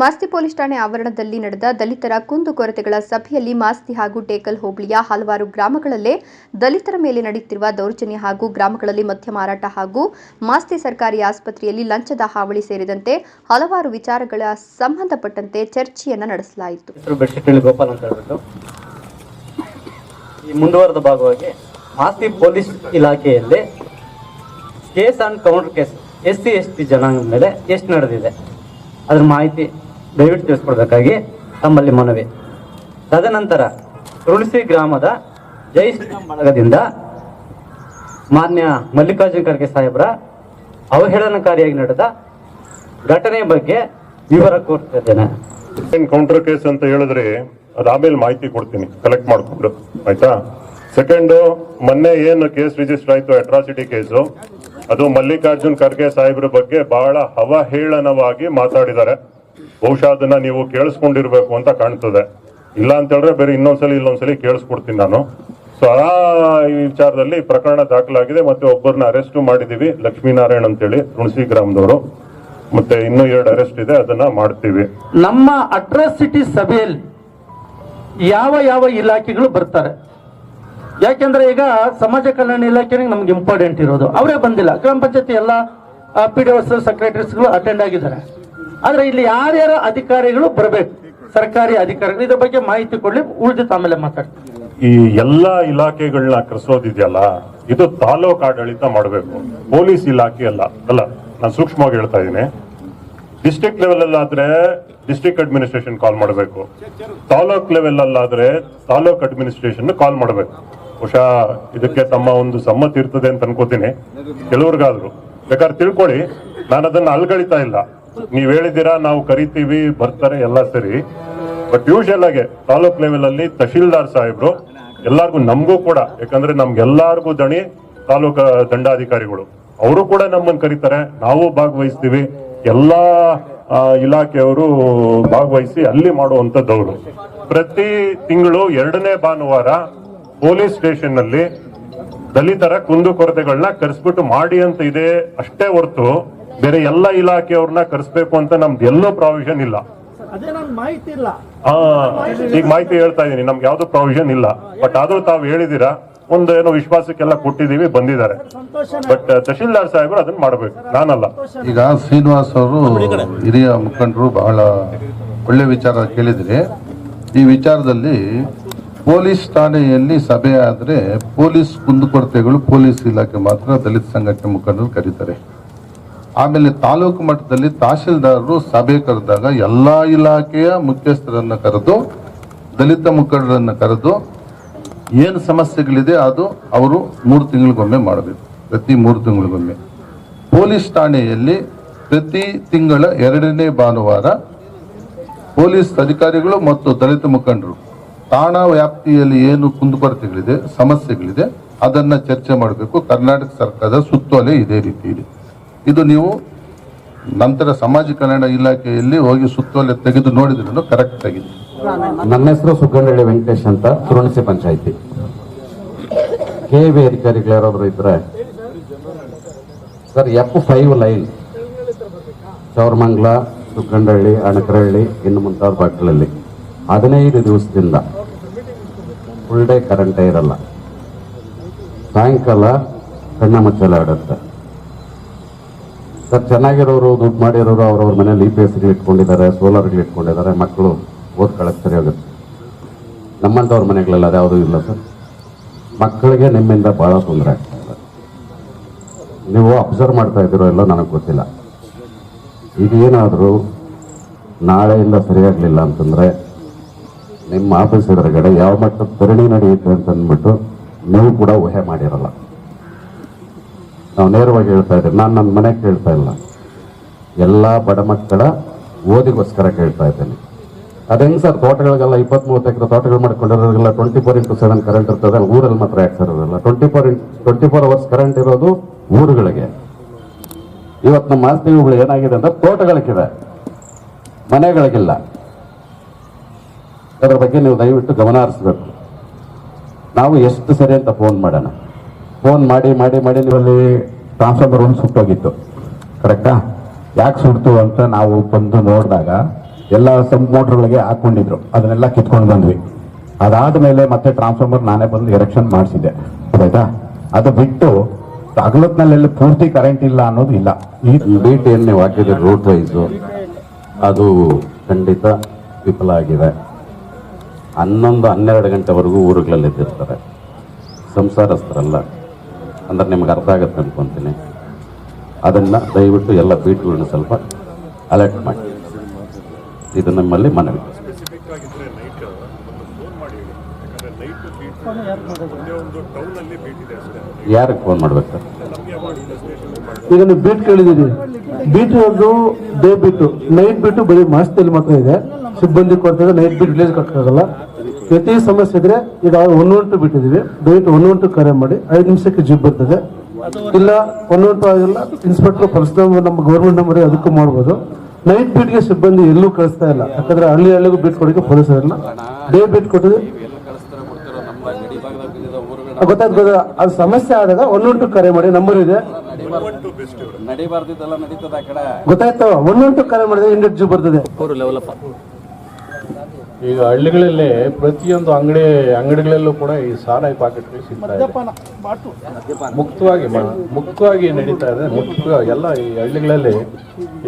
Masti police ಠಾಣೆ ಆವರಣದಲ್ಲಿ ನಡೆದ ದಲಿತರ ಕುಂದುಕೊರತೆಗಳ ಸಭೆಯಲ್ಲಿ ಮಾಸ್ತಿ ಹಾಗೂ ಟೇಕಲ್ ಹೋಬಳಿಯ ಹಲವಾರು ಗ್ರಾಮಗಳಲ್ಲೇ ದಲಿತರ ಮೇಲೆ ನಡೆಯುತ್ತಿರುವ ದೌರ್ಜನ್ಯ ಹಾಗೂ ಗ್ರಾಮಗಳಲ್ಲಿ ಮದ್ಯ ಮಾರಾಟ ಹಾಗೂ ಮಾಸ್ತಿ ಸರ್ಕಾರಿ ಆಸ್ಪತ್ರೆಯಲ್ಲಿ ಲಂಚದ ಹಾವಳಿ ಸೇರಿದಂತೆ ಹಲವಾರು ವಿಚಾರಗಳ ಸಂಬಂಧಪಟ್ಟಂತೆ ಚರ್ಚೆಯನ್ನ ನಡೆಸಲಾಯಿತು. ಮುಂದುವರೆದ ಭಾಗವಾಗಿ ಮಾಸ್ತಿ ಪೊಲೀಸ್ ಇಲಾಖೆಯಲ್ಲಿ case counter case S C S T ಜನಾಂಗದ ಮೇಲೆ ಎಷ್ಟು ನಡೆದಿದೆ. ಅದ್ರ ಮಾಹಿತಿ ದಯವಿಟ್ಟು ತಿಳಿಸ್ಕೊಡ್ಬೇಕಾಗಿ ತಮ್ಮಲ್ಲಿ ಮನವಿ. ತದನಂತರ ತುಳಸಿ ಗ್ರಾಮದ ಜೈ ಶ್ರೀರಾಮ್ ಬಳಗದಿಂದ ಮಾನ್ಯ ಮಲ್ಲಿಕಾರ್ಜುನ ಖರ್ಗೆ ಸಾಹೇಬರ ಅವಹೇಳನಕಾರಿಯಾಗಿ ನಡೆದ ಘಟನೆ ಬಗ್ಗೆ ವಿವರ ಕೋರ್ತಿದ್ದೇನೆ ಕೌಂಟರ್ ಕೇಸ್ ಅಂತ ಹೇಳಿದ್ರೆ ಅದಾದ್ಮೇಲೆ ಮಾಹಿತಿ ಕೊಡ್ತೀನಿ ಕಲೆಕ್ಟ್ ಮಾಡಿಕೊಂಡು, ಆಯ್ತಾ? ಸೆಕೆಂಡ್ ಮೊನ್ನೆ ಏನು ಕೇಸ್ ರಿಜಿಸ್ಟರ್ ಆಯ್ತು ಅಟ್ರಾಸಿಟಿ ಕೇಸು ಅದು ಮಲ್ಲಿಕಾರ್ಜುನ್ ಖರ್ಗೆ ಸಾಹೇಬ್ರ ಬಗ್ಗೆ ಬಹಳ ಅವಹೇಳನವಾಗಿ ಮಾತಾಡಿದ್ದಾರೆ. ಬಹುಶಃ ಅದನ್ನ ನೀವು ಕೇಳಿಸ್ಕೊಂಡಿರ್ಬೇಕು ಅಂತ ಕಾಣ್ತದೆ. ಇಲ್ಲ ಅಂತ ಹೇಳಿದ್ರೆ ಬೇರೆ ಇನ್ನೊಂದ್ಸಲಿ ಇಲ್ಲೊಂದ್ಸಲಿ ಕೇಳಿಸ್ಕೊಡ್ತೀನಿ ನಾನು. ಸೊ ಆ ವಿಚಾರದಲ್ಲಿ ಪ್ರಕರಣ ದಾಖಲಾಗಿದೆ ಮತ್ತೆ ಒಬ್ಬರನ್ನ ಅರೆಸ್ಟ್ ಮಾಡಿದೀವಿ, ಲಕ್ಷ್ಮೀನಾರಾಯಣ್ ಅಂತೇಳಿ, ತುಳಸಿ ಗ್ರಾಮದವರು. ಮತ್ತೆ ಇನ್ನೂ ಎರಡು ಅರೆಸ್ಟ್ ಇದೆ, ಅದನ್ನ ಮಾಡ್ತೀವಿ. ನಮ್ಮ ಅಟ್ರಾಸಿಟಿ ಸಭೆಯಲ್ಲಿ ಯಾವ ಯಾವ ಇಲಾಖೆಗಳು ಬರ್ತಾರೆ? ಯಾಕೆಂದ್ರೆ ಈಗ ಸಮಾಜ ಕಲ್ಯಾಣ ಇಲಾಖೆಗೆ ನಮ್ಗೆ ಇಂಪಾರ್ಟೆಂಟ್ ಇರೋದು. ಅವರೇ ಬಂದಿಲ್ಲ. ಗ್ರಾಮ ಪಂಚಾಯತಿ ಎಲ್ಲ ಪಿ ಡಿ ಒಸ್ ಸೆಕ್ರೆಟರೀಸ್ಗಳು ಅಟೆಂಡ್ ಆಗಿದ್ದಾರೆ. ಆದ್ರೆ ಇಲ್ಲಿ ಯಾರ್ಯಾರ ಅಧಿಕಾರಿಗಳು ಬರಬೇಕು? ಸರ್ಕಾರಿ ಅಧಿಕಾರಿಗಳು. ಇದ್ರ ಬಗ್ಗೆ ಮಾಹಿತಿ ಕೊಡ್ಲಿ ಉಳಿದಿತ್ತು ಆಮೇಲೆ ಮಾತಾಡ್ತೀವಿ ಈ ಎಲ್ಲಾ ಇಲಾಖೆಗಳನ್ನ ಕರೆಸೋದಿದೆಯಲ್ಲ ಇದು ತಾಲೂಕ್ ಆಡಳಿತ ಮಾಡಬೇಕು. ಪೊಲೀಸ್ ಇಲಾಖೆ ಅಲ್ಲ ಅಲ್ಲ, ನಾನು ಸೂಕ್ಷ್ಮವಾಗಿ ಹೇಳ್ತಾ ಇದ್ದೀನಿ ಡಿಸ್ಟಿಕ್ ಲೆವೆಲ್ ಅಲ್ಲಾದ್ರೆ ಡಿಸ್ಟ್ರಿಕ್ಟ್ ಅಡ್ಮಿನಿಸ್ಟ್ರೇಷನ್ ಕಾಲ್ ಮಾಡಬೇಕು. ತಾಲೂಕ್ ಲೆವೆಲ್ ಅಲ್ಲಾದ್ರೆ ತಾಲೂಕ್ ಅಡ್ಮಿನಿಸ್ಟ್ರೇಷನ್ ಕಾಲ್ ಮಾಡಬೇಕು. ಬಹುಶಃ ಇದಕ್ಕೆ ತಮ್ಮ ಒಂದು ಸಮ್ಮತಿ ಇರ್ತದೆ ಅಂತ ಅನ್ಕೋತೀನಿ. ಕೆಲವ್ರಿಗಾದ್ರು. ಬೇಕಾದ್ರೆ ತಿಳ್ಕೊಳ್ಳಿ ನಾನು ಅದನ್ನ ಅಲ್ಗಳಿತಾ ಇಲ್ಲ. ನೀವ್ ಹೇಳಿದ್ದೀರಾ, ನಾವು ಕರಿತೀವಿ, ಬರ್ತಾರೆ ಎಲ್ಲ ಸರಿ. ಬಟ್ ಯೂಶಲ್ ಆಗಿ ತಾಲೂಕ್ ಲೆವೆಲ್ ಅಲ್ಲಿ ತಹಶೀಲ್ದಾರ್ ಸಾಹೇಬ್ರು, ಎಲ್ಲಾರ್ಗು ನಮಗೂ ಕೂಡ, ಯಾಕಂದ್ರೆ ನಮ್ಗೆಲ್ಲಾರ್ಗೂ ದಣಿ ತಾಲೂಕ ದಂಡಾಧಿಕಾರಿಗಳು. ಅವರು ಕೂಡ ನಮ್ಮನ್ನ ಕರೀತಾರೆ, ನಾವು ಭಾಗವಹಿಸ್ತೀವಿ. ಎಲ್ಲಾ ಇಲಾಖೆಯವರು ಭಾಗವಹಿಸಿ ಅಲ್ಲಿ ಮಾಡುವಂಥದ್ದವರು. ಪ್ರತಿ ತಿಂಗಳು ಎರಡನೇ ಭಾನುವಾರ ಪೊಲೀಸ್ ಸ್ಟೇಷನ್ ಅಲ್ಲಿ ದಲಿತರ ಕುಂದುಕೊರತೆಗಳನ್ನ ಕರೆಸ್ಬಿಟ್ಟು ಮಾಡಿ ಅಂತ ಇದೆ ಅಷ್ಟೇ ಹೊರತು ಬೇರೆ ಎಲ್ಲ ಇಲಾಖೆಯವ್ರನ್ನ ಕರೆಸ್ಬೇಕು ಅಂತ ನಮ್ದು ಎಲ್ಲೋ ಪ್ರಾವಿಷನ್ ಇಲ್ಲ. ಅದೇ ನನ್ ಮಾಹಿತಿ ಇಲ್ಲ. ಆ ಈಗ ಮಾಹಿತಿ ಹೇಳ್ತಾ ಇದೀನಿ ನಮ್ಗೆ ಯಾವ್ದು ಪ್ರಾವಿಷನ್ ಇಲ್ಲ. ಬಟ್ ಆದ್ರೂ ತಾವು ಹೇಳಿದಿರಾ ಒಂದು ಏನೋ ವಿಶ್ವಾಸಕ್ಕೆಲ್ಲ ಕೊಟ್ಟಿದೀವಿ ಬಂದಿದ್ದಾರೆ. ಬಟ್ ತಹಶೀಲ್ದಾರ್ ಸಾಹೇಬರು ಅದನ್ನ ಮಾಡ್ಬೇಕು. ನಾನಲ್ಲ. ಈಗ ಶ್ರೀನಿವಾಸ್ ಅವರು ಹಿರಿಯ ಮುಖಂಡರು ಬಹಳ ಒಳ್ಳೆ ವಿಚಾರ ಕೇಳಿದ್ರಿ. ಈ ವಿಚಾರದಲ್ಲಿ ಪೊಲೀಸ್ ಠಾಣೆಯಲ್ಲಿ ಸಭೆ ಆದ್ರೆ ಪೊಲೀಸ್ ಕುಂದುಕೊರತೆಗಳು ಪೊಲೀಸ್ ಇಲಾಖೆ ಮಾತ್ರ ದಲಿತ ಸಂಘಟನೆ ಮುಖಂಡರು ಕರೀತಾರೆ. ಆಮೇಲೆ ತಾಲೂಕು ಮಟ್ಟದಲ್ಲಿ ತಹಶೀಲ್ದಾರರು ಸಭೆ ಕರೆದಾಗ ಎಲ್ಲ ಇಲಾಖೆಯ ಮುಖ್ಯಸ್ಥರನ್ನು ಕರೆದು, ದಲಿತ ಮುಖಂಡರನ್ನು ಕರೆದು ಏನು ಸಮಸ್ಯೆಗಳಿದೆ ಅದು ಅವರು ಮೂರು ತಿಂಗಳಿಗೊಮ್ಮೆ ಮಾಡಬೇಕು. ಪ್ರತಿ ಮೂರು ತಿಂಗಳಿಗೊಮ್ಮೆ. ಪೊಲೀಸ್ ಠಾಣೆಯಲ್ಲಿ ಪ್ರತಿ ತಿಂಗಳ ಎರಡನೇ ಭಾನುವಾರ ಪೊಲೀಸ್ ಅಧಿಕಾರಿಗಳು ಮತ್ತು ದಲಿತ ಮುಖಂಡರು ಠಾಣಾ ವ್ಯಾಪ್ತಿಯಲ್ಲಿ ಏನು ಕುಂದುಕೊರತೆಗಳಿದೆ, ಸಮಸ್ಯೆಗಳಿದೆ, ಅದನ್ನು ಚರ್ಚೆ ಮಾಡಬೇಕು. ಕರ್ನಾಟಕ ಸರ್ಕಾರದ ಸುತ್ತೋಲೆ ಇದೇ ರೀತಿ ಇದೆ ಇದು ನೀವು ನಂತರ ಸಮಾಜ ಕಲ್ಯಾಣ ಇಲಾಖೆಯಲ್ಲಿ ಹೋಗಿ ಸುತ್ತೋಲೆ ತೆಗೆದು ನೋಡಿದ್ರು ಕರೆಕ್ಟ್ ಆಗಿದೆ ನನ್ನ ಹೆಸರು ಸುಗಂಡಳ್ಳಿ ವೆಂಕಟೇಶ್ ಅಂತ ಸುರುಣಿಸಿ ಪಂಚಾಯಿತಿ. ಕೆ ವಿ ಅಧಿಕಾರಿಗಳು ಯಾರಾದ್ರು ಇದ್ರೆ, sir F five line Chowramangala Suggandahalli Anakarahalli, ಇನ್ನು ಮುಂತಾದ ಭಾಗಗಳಲ್ಲಿ ಹದಿನೈದು ದಿವಸದಿಂದ ಫುಲ್ ಡೇ ಕರೆಂಟೇ ಇರಲ್ಲ. ಸಾಯಂಕಾಲ ಕಣ್ಣ ಮುಚ್ಚಲ ಆಡುತ್ತೆ. ಸರ್, ಚೆನ್ನಾಗಿರೋರು, ದುಡ್ಡು ಮಾಡಿರೋರು ಅವ್ರವ್ರ ಮನೇಲಿ ಇ ಪಿ ಎಸ್ಗಳು ಇಟ್ಕೊಂಡಿದ್ದಾರೆ ಸೋಲಾರ್ಗಳು ಇಟ್ಕೊಂಡಿದ್ದಾರೆ, ಮಕ್ಕಳು ಓದ್ಕೊಳ್ಳೋಕೆ ಸರಿ ಹೋಗುತ್ತೆ ನಮ್ಮಂಥವ್ರ ಮನೆಗಳೆಲ್ಲ ಅದ್ಯಾವುದೂ ಇಲ್ಲ ಸರ್. ಮಕ್ಕಳಿಗೆ ನಿಮ್ಮಿಂದ ಭಾಳ ತೊಂದರೆ ನೀವು ಅಬ್ಸರ್ವ್ ಮಾಡ್ತಾ ಇದ್ದೀರೋ ಎಲ್ಲ ನನಗೆ ಗೊತ್ತಿಲ್ಲ. ಈಗ ಏನಾದರೂ ನಾಳೆಯಿಂದ ಸರಿಯಾಗಲಿಲ್ಲ ಅಂತಂದರೆ ನಿಮ್ಮ ಆಫೀಸ್ ಎದುರುಗಡೆ ಯಾವ ಮಟ್ಟದ ಧರಣಿ ನಡೆಯುತ್ತೆ ಅಂತಂದ್ಬಿಟ್ಟು ನೀವು ಕೂಡ ಊಹೆ ಮಾಡಿರಲ್ಲ. ನಾವು ನೇರವಾಗಿ ಹೇಳ್ತಾ ಇದ್ದೀವಿ. ನಾನು ನನ್ನ ಮನೆ ಕೇಳ್ತಾ ಇಲ್ಲ. ಎಲ್ಲ ಬಡ ಮಕ್ಕಳ ಓದಿಗೋಸ್ಕರ ಕೇಳ್ತಾ ಇದ್ದೇನೆ. ಅದೇನು ಸರ್? ತೋಟಗಳಿಗೆಲ್ಲ ಇಪ್ಪತ್ತ್ ಮೂವತ್ತು ಎಕರೆ ತೋಟಗಳು ಮಾಡಿಕೊಂಡಿರೋದ್ರಿಗೆಲ್ಲ twenty four into seven current ಇರ್ತದೆ ಊರಲ್ಲಿ ಮಾತ್ರ ಯಾಕೆ ಸರ್ ಇರೋದಿಲ್ಲ? Twenty four into twenty four hours current ಇರೋದು ಊರುಗಳಿಗೆ. ಇವತ್ತು ನಮ್ಮ ಮಾಸ್ತಿಗಳು ಏನಾಗಿದೆ ಅಂದರೆ ತೋಟಗಳಿಗಿದೆ ಮನೆಗಳಿಗಿಲ್ಲ. ಅದರ ಬಗ್ಗೆ ನೀವು ದಯವಿಟ್ಟು ಗಮನ ಹರಿಸ್ಬೇಕು. ನಾವು ಎಷ್ಟು ಸರಿ ಅಂತ ಫೋನ್ ಮಾಡೋಣ. ಫೋನ್ ಮಾಡಿ ಮಾಡಿ ಮಾಡಿ ನೀವಲ್ಲಿ ಟ್ರಾನ್ಸ್ಫಾರ್ಮರ್ ಒಂದು ಸುಟ್ಟೋಗಿತ್ತು ಕರೆಕ್ಟಾ ಯಾಕೆ ಸುಡ್ತು ಅಂತ ನಾವು ಬಂದು ನೋಡಿದಾಗ ಎಲ್ಲ ಸಮ್ ಮೋಟ್ರ್ಗಳಿಗೆ ಹಾಕೊಂಡಿದ್ರು. ಅದನ್ನೆಲ್ಲ ಕಿತ್ಕೊಂಡು ಬಂದ್ವಿ. ಅದಾದ ಮೇಲೆ ಮತ್ತೆ ಟ್ರಾನ್ಸ್ಫಾರ್ಮರ್ ನಾನೇ ಬಂದು ಎರೆಕ್ಷನ್ ಮಾಡಿಸಿದೆ ಆಯ್ತಾ ಅದು ಬಿಟ್ಟು ಹಗಲತ್ನಲ್ಲೆಲ್ಲ ಪೂರ್ತಿ ಕರೆಂಟ್ ಇಲ್ಲ ಅನ್ನೋದು ಇಲ್ಲ. ಈ ಬಿ ಏನು ನೀವು ಹಾಕಿದ್ರೆ ರೋಡ್ ವೈಸು ಅದು ಖಂಡಿತ ವಿಫಲ ಆಗಿದೆ. ಹನ್ನೊಂದು ಹನ್ನೆರಡು ಗಂಟೆವರೆಗೂ ಊರುಗಳಲ್ಲಿ ಎದ್ದಿರ್ತಾರೆ ಸಂಸಾರಸ್ಥರಲ್ಲ. ಅಂದ್ರೆ ನಿಮ್ಗೆ ಅರ್ಥ ಆಗುತ್ತೆ ಅನ್ಕೊಂತೀನಿ. ಅದನ್ನು ದಯವಿಟ್ಟು ಎಲ್ಲ ಬೀಟ್ಗಳನ್ನ ಸ್ವಲ್ಪ ಅಲರ್ಟ್ ಮಾಡಿ. ಇದು ನಮ್ಮಲ್ಲಿ ಮನವಿ. ಸ್ಪೆಸಿಫಿಕ್ ಆಗಿದ್ರೆ ನೈಟ್ ಫೋನ್ ಮಾಡಿ ಯಾಕಂದ್ರೆ ನೈಟ್ ಬೀಟ್ ಒಂದು ಟೌನ್ ಅಲ್ಲಿ ಬೀಟ್ ಅಷ್ಟೇ. ಯಾರಿಗೆ ಫೋನ್ ಮಾಡ್ಬೇಕು ಸರ್ ಈಗ ನೀವು ಬೀಟ್ ಕೇಳಿದ್ದೀರಿ. ಬೀಟ್ ಒಂದು ಡೇ ಬಿಟ್ಟು ನೈಟ್ ಬಿಟ್ಟು ಬರೀ ಮಾಸ್ತಿಯಲ್ಲಿ ಮಾತ್ರ ಇದೆ. ಸಿಬ್ಬಂದಿ ಕೊಡ್ತಾರೆ ನೈಟ್ ಬಿಟ್ಟು ರಿಲೀಸ್ ಕಟ್ಟಕ್ಕಾಗಲ್ಲ ಪ್ರತಿ ಸಮಸ್ಯೆ ಇದ್ರೆ ಈಗ ಒನ್ ಒನ್ ಟು ಬಿಟ್ಟಿದೀವಿ ದಯವಿಟ್ಟು ಒನ್ ಒನ್ ಟು ಕರೆ ಮಾಡಿ. ಐದು ನಿಮಿಷಕ್ಕೆ ಜಿಪ್ ಬರ್ತದೆ. ಇಲ್ಲ ಒನ್ ಒನ್ ಟು ಆಗಿಲ್ಲ. ಇನ್ಸ್ಪೆಕ್ಟರ್ ಪರ್ಸನಲ್ ನಮ್ಮ ಗೌರ್ಮೆಂಟ್ ನಂಬರ್ ಅದಕ್ಕೂ ಮಾಡ್ಬೋದು. ನೈಟ್ ಬೀಟ್ಗೆ ಸಿಬ್ಬಂದಿ ಎಲ್ಲೂ ಕಳಿಸ್ತಾ ಇಲ್ಲ. ಯಾಕಂದ್ರೆ ಹಳ್ಳಿ ಹಳ್ಳಿಗೂ ಬೀಟ್ ಕೊಡೋಕೆ ಪೊಲೀಸರಲ್ಲ ಡೇ ಬೀಟ್ ಕೊಟ್ಟಿದೆ ಗೊತ್ತಾಯ್ತು ಗೊತ್ತಾ ಅದು ಸಮಸ್ಯೆ ಆದಾಗ ಒನ್ ಒನ್ ಟು ಕರೆ ಮಾಡಿ. ನಂಬರ್ ಇದೆ. ಗೊತ್ತಾಯ್ತು ಒನ್ ಒನ್ ಟು ಕರೆ ಮಾಡಿದ್ರೆ ಇಂಡೆಟ್ ಜೂ ಬರ್ತದೆ. ಈಗ ಹಳ್ಳಿಗಳಲ್ಲಿ ಪ್ರತಿಯೊಂದು ಅಂಗಡಿ ಅಂಗಡಿಗಳಲ್ಲೂ ಕೂಡ ಈ ಸಾರಾಯಿ ಪಾಕೆಟ್ಗಳು ಸಿಗ್ತಾ ಇದೆ. ಮುಕ್ತವಾಗಿ ಮುಕ್ತವಾಗಿ ನಡೀತಾ ಇದೆ. ಮುಕ್ತ ಎಲ್ಲ ಈ ಹಳ್ಳಿಗಳಲ್ಲಿ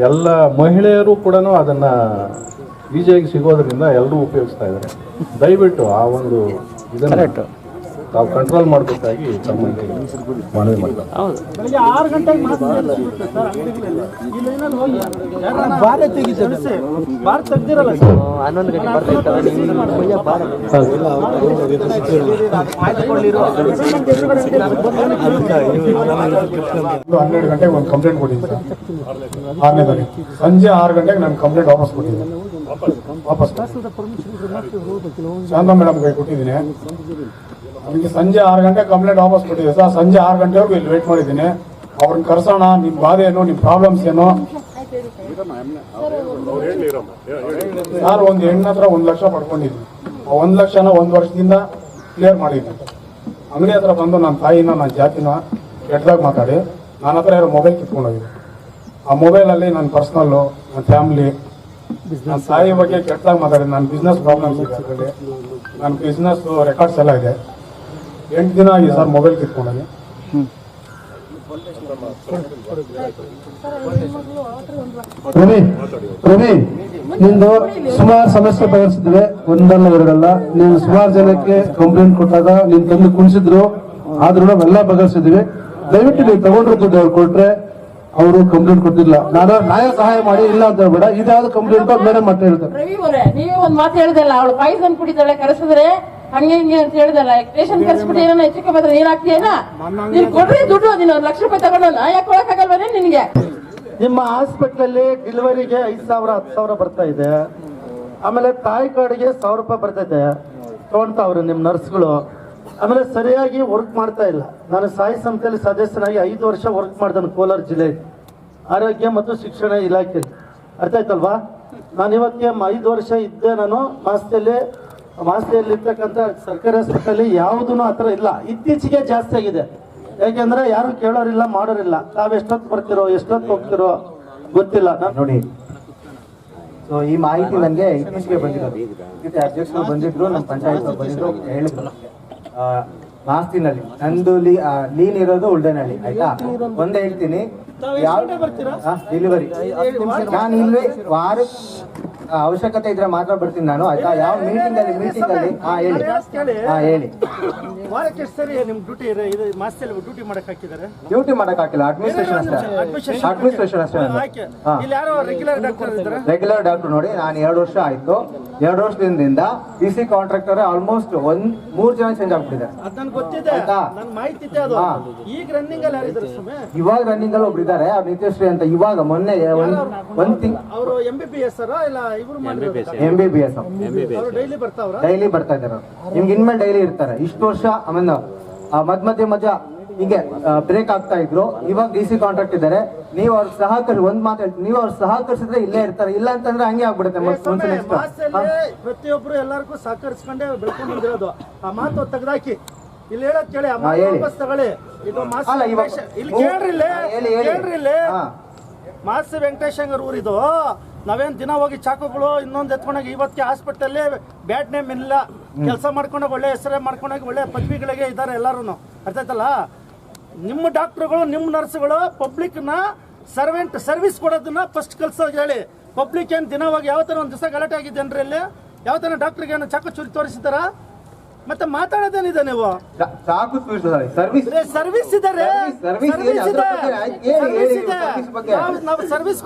ಎಲ್ಲ ಮಹಿಳೆಯರು ಕೂಡ ಅದನ್ನು ಈಸಿಯಾಗಿ ಸಿಗೋದ್ರಿಂದ ಎಲ್ಲರೂ ಉಪಯೋಗಿಸ್ತಾ ಇದ್ದಾರೆ. ದಯವಿಟ್ಟು ಆ ಒಂದು ಇದನ್ನ ತಾವು ಕಂಟ್ರೋಲ್ ಮಾಡಬೇಕಾಗಿ ತಮ್ಮಲ್ಲಿ ಮನವಿ ಮಾಡ್ತಾರೆ. ಹನ್ನೆರಡು ಗಂಟೆಗೆ ಒಂದು ಕಂಪ್ಲೇಂಟ್ ಕೊಟ್ಟಿದ್ದೆ ಸರ್. ಆರನೇ ತಾರೀಕು. ಸಂಜೆ ಆರು ಗಂಟೆಗೆ ನಾನು ಕಂಪ್ಲೇಂಟ್ ವಾಪಸ್ ಕೊಟ್ಟಿದ್ದೆ ವಾಪಸ್ ಶಾಂತ ಕೈ ಕೊಟ್ಟಿದ್ದೀನಿ. ನನಗೆ ಸಂಜೆ ಆರು ಗಂಟೆ ಕಂಪ್ಲೇಂಟ್ ವಾಪಸ್ ಕೊಟ್ಟಿದೆ. ಸರ್, ಸಂಜೆ ಆರು ಗಂಟೆವರೆಗೂ ಇಲ್ಲಿ ವೇಟ್ ಮಾಡಿದ್ದೀನಿ. ಅವ್ರನ್ನ ಕರ್ಸೋಣ ನಿಮ್ಮ ಬಾಧೆ ಏನು ನಿಮ್ಮ ಪ್ರಾಬ್ಲಮ್ಸ್ ಏನು. ನಾನು ಒಂದು ಹೆಣ್ಣ ಹತ್ರ ಒಂದು ಲಕ್ಷ ಪಡ್ಕೊಂಡಿದ್ದೀನಿ. ಒಂದು ಲಕ್ಷನ ಒಂದು ವರ್ಷದಿಂದ ಕ್ಲಿಯರ್ ಮಾಡಿದ್ದೀನಿ. ಅಂಗಡಿ ಹತ್ರ ಬಂದು ನನ್ನ ತಾಯಿನ ನನ್ನ ಜಾತಿನ ಕೆಟ್ಟದಾಗ ಮಾತಾಡಿ. ನನ್ನ ಹತ್ರ ಇರೋ ಮೊಬೈಲ್ ಕಿತ್ಕೊಂಡೋಗಿದೆ. ಆ ಮೊಬೈಲಲ್ಲಿ ನನ್ನ ಪರ್ಸ್ನಲ್ಲು ನನ್ನ ಫ್ಯಾಮಿಲಿ ನನ್ನ ತಾಯಿ ಬಗ್ಗೆ ಕೆಟ್ಟದಾಗ ಮಾತಾಡಿದೆ ನನ್ನ ಬಿಸ್ನೆಸ್ ಪ್ರಾಬ್ಲಮ್ಸ್ ಇದೆ ಅದರಲ್ಲಿ. ನನ್ನ ಬಿಸ್ನೆಸ್ ರೆಕಾರ್ಡ್ಸ್ ಎಲ್ಲ ಇದೆ. ಎಂಟು ದಿನ ಆಗಿದೆ ಸರ್ ಮೊಬೈಲ್ ಕಿತ್ಕೊಂಡಿ ರವಿ ರವಿ ನಿಂದು ಸುಮಾರು ಸಮಸ್ಯೆ ಬಯಸಿದ್ರೆ ಒಂದಲ್ಲ ಎರಡಲ್ಲ. ನೀನು ಸುಮಾರು ಜನಕ್ಕೆ ಕಂಪ್ಲೇಂಟ್ ಕೊಟ್ಟಾಗ ನೀನ್ ತಂದು ಕುಣಿಸಿದ್ರು. ಆದ್ರೂ ನಾವೆಲ್ಲ ಬಗೆಹರಿಸಿದ್ವಿ ದಯವಿಟ್ಟು ನೀವು ತಗೊಂಡ್ರು ದುಡ್ಡು ಅವ್ರು ಕೊಟ್ರೆ ಅವರು ಕಂಪ್ಲೇಂಟ್ ಕೊಟ್ಟಿಲ್ಲ. ನಾನು ನ್ಯಾಯ ಸಹಾಯ ಮಾಡಿ ಇಲ್ಲ ಅಂತ ಹೇಳ್ಬೇಡ. ಇದಾದ ಕಂಪ್ಲೇಂಟ್ ಮೇಡಮ್ ಮತ್ತೆ ಹೇಳ್ತಾರೆ. ನೀವೇ ಒಂದ್ ಮಾತು ಹೇಳ್ದಲ್ಲ ಅವಳು ಪಾಯ್ಸನ್ ಕುಡಿತಾಳೆ ಕರೆಸಿದ್ರೆ ಹಂಗೆ ಹಿಂಗೆ ಅಂತ ಹೇಳಿದಲ್ಲ ರೇಷನ್ ಕರ್ಸ್ಬಿಟ್ಟು ಏನೋ ಹೆಚ್ಚಕ್ಕೆ ಬಂದ್ರೆ ನೀನ್ ಹಾಕ್ತೀಯನ ನೀನ್ ಕೊಡ್ರಿ ದುಡ್ಡು ನೀನು ಒಂದ್ ಲಕ್ಷ ರೂಪಾಯಿ ತಗೊಂಡಲ್ಲ ಯಾಕೆ ಕೊಡಕ್ಕಾಗಲ್ವೇ ನಿನ್ಗೆ? ನಿಮ್ಮ ಹಾಸ್ಪಿಟ್ಲಲ್ಲಿ ಡಿಲಿವರಿಗೆ ಐದ್ ಸಾವಿರ ಹತ್ತು ಸಾವಿರ ಬರ್ತಾ ಇದೆ. ಆಮೇಲೆ ತಾಯಿ ಕಾರ್ಡ್ಗೆ ಸಾವಿರ ರೂಪಾಯಿ ಬರ್ತೈತೆ. ತಗೊಂತಾವ್ರೆ ನಿಮ್ಮ ನರ್ಸ್ಗಳು. ಆಮೇಲೆ ಸರಿಯಾಗಿ ವರ್ಕ್ ಮಾಡ್ತಾ ಇಲ್ಲ. ನಾನು ಸಾಯಿ ಸಂಸ್ಥೆಯಲ್ಲಿ ಸದಸ್ಯನಾಗಿ ಐದು ವರ್ಷ ವರ್ಕ್ ಮಾಡ್ದನ್ ಕೋಲಾರ ಜಿಲ್ಲೆ. ಆರೋಗ್ಯ ಮತ್ತು ಶಿಕ್ಷಣ ಇಲಾಖೆ ಅರ್ಥ ಆಯ್ತಲ್ವಾ ನಾನು ಇವತ್ತೇ ಐದು ವರ್ಷ ಇದ್ದೆ ನಾನು ಮಾಸದಲ್ಲಿ ಮಾಸದಲ್ಲಿ ಇರ್ತಕ್ಕಂಥ ಸರ್ಕಾರಿ ಹಾಸ್ಪಿಟಲ್ ಯಾವುದೂ ಆ ಥರ ಇಲ್ಲ. ಇತ್ತೀಚೆಗೆ ಜಾಸ್ತಿ ಆಗಿದೆ. ಯಾಕೆಂದ್ರೆ ಯಾರು ಕೇಳೋರಿಲ್ಲ ಮಾಡೋರಿಲ್ಲ. ತಾವ್ ಎಷ್ಟೊತ್ತು ಬರ್ತಿರೋ ಎಷ್ಟೊತ್ತು ಹೋಗ್ತಿರೋ ಗೊತ್ತಿಲ್ಲ. ನೋಡಿ. ಸೊ ಈ ಮಾಹಿತಿ ನನಗೆ ಇತ್ತೀಚೆಗೆ ಬಂದಿರೋದು. ಅಧ್ಯಕ್ಷರು ಬಂದಿದ್ರು ನಮ್ಮ ಪಂಚಾಯತ್ ಬಂದಿದ್ರು ಹೇಳಿದ್ರು ಮಾಸ್ತಿನಲ್ಲಿ. ನಂದು ಲೀನ್ ಇರೋದು ಉಳ್ದನಹಳ್ಳಿ ಆಯ್ತಾ? ಒಂದೇ ಹೇಳ್ತೀನಿ. ಯಾವ ಡೆಲಿವರಿ ನಾನು ಇಲ್ಲಿ ವಾರ ಅವಶ್ಯಕತೆ ಇದ್ರೆ ಮಾತ್ರ ಬರ್ತೀನಿ ನಾನು ಆಯ್ತಾ? ಯಾವ ಮೀಟಿಂಗ್ ಅಲ್ಲಿ ಮೀಟಿಂಗ್ ಅಲ್ಲಿ? ಹಾ ಹೇಳಿ. ಹಾ ಹೇಳಿ. ವಾರಕ್ಕೆ ಎಷ್ಟು ಸರಿ ನಿಮ್ ಡ್ಯೂಟಿ ಇದು? ಮಾಸದಲ್ಲಿ ಡ್ಯೂಟಿ ಮಾಡಕ್ ಹಾಕಿದ್ದಾರೆ? ಡ್ಯೂಟಿ ಮಾಡಕ್ ಹಾಕಿಲ್ಲ ಅಡ್ಮಿನಿಸ್ಟ್ರೇಷನ್ ಅಷ್ಟೇ. ಅಡ್ಮಿನಿಸ್ಟ್ರೇಷನ್ ಅಷ್ಟೇ ಇಲ್ಲಿ ಯಾರೋ ರೆಗ್ಯುಲರ್ ಡಾಕ್ಟರ್ ಇದ್ದಾರೆ. ರೆಗ್ಯುಲರ್ ಡಾಕ್ಟರ್ ನೋಡಿ ನಾನು ಎರಡು ವರ್ಷ ಆಯ್ತು. ಎರಡು ವರ್ಷದಿಂದ ಪಿ ಸಿ ಕಾಂಟ್ರಾಕ್ಟರ್ ಆಲ್ಮೋಸ್ಟ್ ಒಂದ್ ಮೂರ್ ಜನ ಚೇಂಜ್ ಆಗ್ಬಿಟ್ಟಿದೆ. ಅದನ್ನ ಗೊತ್ತಿದೆ. ಆಯ್ತಾ? ಮಾಹಿತಿ ಇದೆ ಅದು. ಈಗ ರನ್ನಿಂಗ್ ಅಲ್ಲಿ ಯಾರಿದ್ದಾರೆ ಸ್ವಾಮಿ? ಇವಾಗ ರನ್ನಿಂಗ್ ಅಲ್ಲಿ ಒಬ್ರು ಇದ್ದಾರೆ ಅವ್ರು ನಿತ್ಯಶ್ರೀ ಅಂತ. ಇವಾಗ ಮೊನ್ನೆ ಒಂದ್ ತಿಂಗ್ ಅವರು ಎಂಬಿಬಿಎಸ್ ಬಿ ಬಿ ಎಸ್ ಇಲ್ಲ ಎಂ ಬಿ ಬಿ ಎಸ್ ಅವರು. ಡೈಲಿ ಬರ್ತಾವ್ರ? ಡೈಲಿ ಬರ್ತಾ ಇದ್ದಾರೆ. ನಿಮ್ಗೆ ಇನ್ಮೇಲೆ ಡೈಲಿ ಇರ್ತಾರೆ. ಇಷ್ಟು ವರ್ಷ ಆಮೇಲೆ ಆ, ಮಧ್ಯ ಮಧ್ಯ ಮಧ್ಯ ಹಿಂಗೆ ಬ್ರೇಕ್ ಆಗ್ತಾ ಇದ್ರು. ಇವಾಗ ಡಿ ಸಿ ಕಾಂಟ್ರಾಕ್ಟ್ ಇದ್ದಾರೆ. ನೀವು ಅವ್ರ ಸಹಕರಿಸಿ ಒಂದ್ ಮಾತು ಹೇಳ್ತೀನಿ. ನೀವು ಅವ್ರು ಸಹಕರಿಸಿದ್ರೆ ಇಲ್ಲೇ ಇರ್ತಾರೆ. ಇಲ್ಲ ಅಂತಂದ್ರೆ ಹಂಗೆ ಆಗ್ಬಿಡುತ್ತೆ ಪ್ರತಿಯೊಬ್ರು ಎಲ್ಲರಿಗೂ ಸಹಕರಿಸ್ಕೊಂಡೇ ಬೆಳ್ಕೊಂಡು ಬಂದಿರೋದು. ಆ ಮಾತು ತೆಗ್ದಾಕಿ. ಇಲ್ಲಿ ಹೇಳೋದ್ ಕೇಳಿ ಆ ಮಾತು. ವಾಪಸ್ ತಗೊಳ್ಳಿ. ಇದು ಮಾಸ್ ಅಲ್ಲ, ಇವಾಗ- ಇಲ್ಲಿ ಕೇಳ್ರಿ ಇಲ್ಲಿ. ಕೇಳ್ರಿ ಇಲ್ಲಿ. ಮಾಸ್ ಮಾಸ ವೆಂಕಟೇಶಂಗರ್ ಊರಿದು. ನಾವೇನ್ ದಿನ ಹೋಗಿ ಚಾಕುಗಳು, ಇನ್ನೊಂದು ಎತ್ಕೊಂಡೋಗಿ ಇವತ್ತಿಗೆ ಹಾಸ್ಪಿಟಲ್ ಬ್ಯಾಡ್ ನೇಮ್ ಇಲ್ಲ. ಕೆಲಸ ಮಾಡ್ಕೊಂಡೋಗಿ ಒಳ್ಳೆ ಹೆಸರೇ ಮಾಡ್ಕೊಂಡೋಗಿ ಒಳ್ಳೆ ಪದವಿಗಳಿಗೆ ಇದ್ದಾರೆ ಎಲ್ಲರೂ ಅರ್ಥ ಆಯ್ತಲ್ಲ ನಿಮ್ಮ ಡಾಕ್ಟ್ರುಗಳು, ನಿಮ್ಮ ನರ್ಸ್ಗಳು ಪಬ್ಲಿಕ್ನ ಸರ್ವೆಂಟ್ ಸರ್ವಿಸ್ ಕೊಡೋದನ್ನ ಫಸ್ಟ್ ಕಲ್ಸೋದು ಹೇಳಿ. ಪಬ್ಲಿಕ್ ಏನು ದಿನವಾಗಿ ಯಾವ ಥರ ಒಂದು ದಿವಸ ಗಲಾಟೆ ಆಗಿದ್ದೇನ್ರಿ ಇಲ್ಲಿ ಯಾವ ಥರ ಡಾಕ್ಟ್ರಿಗೆ ಏನು ಚಾಕು ಚುರಿ ತೋರಿಸಿದಾರ ಮತ್ತೆ ಮಾತಾಡೋದೇನಿದೆ ನೀವು? ಸಾಕು ಸರ್ವಿಸ್ ಸರ್ವಿಸ್ ಇದಾರೆ ಸರ್ವಿಸ್ ಇದೆ ಅದ್ರ ಬಗ್ಗೆ ಏನು ಹೇಳಿ ಇದೆ. service ಬಗ್ಗೆ? ನಾವು- ಸರ್ವಿಸ್?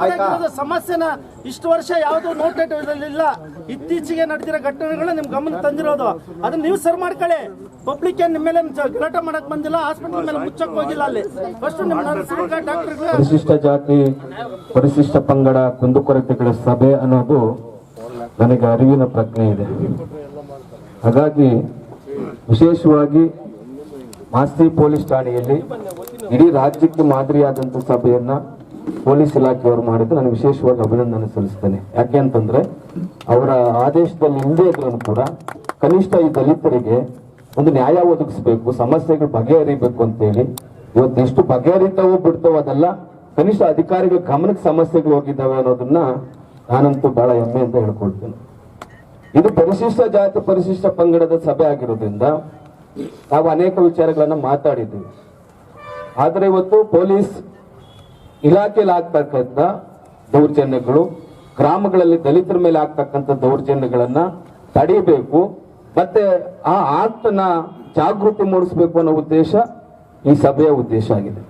ಸಮಸ್ಯೆನ ಇಷ್ಟು ವರ್ಷ ಯಾವ್ದು ನೋಟೆಡ್ ಇಲ್ಲ ಇತ್ತೀಚೆಗೆ ನಡೆದಿರೋ ಘಟನೆಗಳು ನಿಮ್ ಗಮನ ತಂದಿರೋದು. ಅದನ್ನ ನೀವು ಸರ್ ಮಾಡ್ಕೊಳ್ಳಿ. ಪಬ್ಲಿಕ್ ಏನ್ ನಿಮ್ಮ ಮೇಲೆ ಗಲಾಟ ಮಾಡಕ್ ಬಂದಿಲ್ಲ ಹಾಸ್ಪಿಟಲ್ ಮೇಲೆ ಮುಚ್ಚಕ್ ಹೋಗಿಲ್ಲ ಅಲ್ಲಿ. ಫಸ್ಟ್ ನಿಮ್ಮ ಡಾಕ್ಟರ್ಗಳು. ಪರಿಶಿಷ್ಟ ಜಾತಿ ಪರಿಶಿಷ್ಟ ಪಂಗಡ ಕುಂದುಕೊರತೆಗಳ ಸಭೆ ಅನ್ನೋದು ನನಗೆ ಅರಿವಿನ ಪ್ರಜ್ಞೆ ಇದೆ. ಹಾಗಾಗಿ ವಿಶೇಷವಾಗಿ ಮಾಸ್ತಿ ಪೊಲೀಸ್ ಠಾಣೆಯಲ್ಲಿ ಇಡೀ ರಾಜ್ಯಕ್ಕೆ ಮಾದರಿಯಾದಂಥ ಸಭೆಯನ್ನ ಪೊಲೀಸ್ ಇಲಾಖೆಯವರು ಮಾಡಿದ್ದು ನಾನು ವಿಶೇಷವಾಗಿ ಅಭಿನಂದನೆ ಸಲ್ಲಿಸ್ತೇನೆ. ಯಾಕೆ ಅಂತಂದ್ರೆ ಅವರ ಆದೇಶದಲ್ಲಿ ಹಿಂದೆ ಇದ್ರೂ ಕೂಡ ಕನಿಷ್ಠ ಈ ದಲಿತರಿಗೆ ಒಂದು ನ್ಯಾಯ ಒದಗಿಸಬೇಕು, ಸಮಸ್ಯೆಗಳು ಬಗೆಹರಿಬೇಕು ಅಂತೇಳಿ. ಇವತ್ತು ಎಷ್ಟು ಬಗೆಹರಿತಾವೋ ಬಿಡ್ತಾವೋ ಅದೆಲ್ಲ ಕನಿಷ್ಠ ಅಧಿಕಾರಿಗಳ ಗಮನಕ್ಕೆ ಸಮಸ್ಯೆಗಳು ಹೋಗಿದ್ದಾವೆ ಅನ್ನೋದನ್ನ ನಾನಂತೂ ಬಹಳ ಹೆಮ್ಮೆಯಿಂದ ಹೇಳ್ಕೊಳ್ತೇನೆ. ಇದು ಪರಿಶಿಷ್ಟ ಜಾತಿ ಪರಿಶಿಷ್ಟ ಪಂಗಡದ ಸಭೆ ಆಗಿರೋದ್ರಿಂದ ನಾವು ಅನೇಕ ವಿಚಾರಗಳನ್ನು ಮಾತಾಡಿದ್ದೀವಿ. ಆದರೆ ಇವತ್ತು ಪೊಲೀಸ್ ಇಲಾಖೆಯಲ್ಲಿ ಆಗ್ತಕ್ಕಂಥ ದೌರ್ಜನ್ಯಗಳು, ಗ್ರಾಮಗಳಲ್ಲಿ ದಲಿತರ ಮೇಲೆ ಆಗ್ತಕ್ಕಂಥ ದೌರ್ಜನ್ಯಗಳನ್ನ ತಡೆಯಬೇಕು ಮತ್ತೆ ಆ ಆಕ್ಟ್ನ ಜಾಗೃತಿ ಮೂಡಿಸಬೇಕು ಅನ್ನೋ ಉದ್ದೇಶ ಈ ಸಭೆಯ ಉದ್ದೇಶ ಆಗಿದೆ.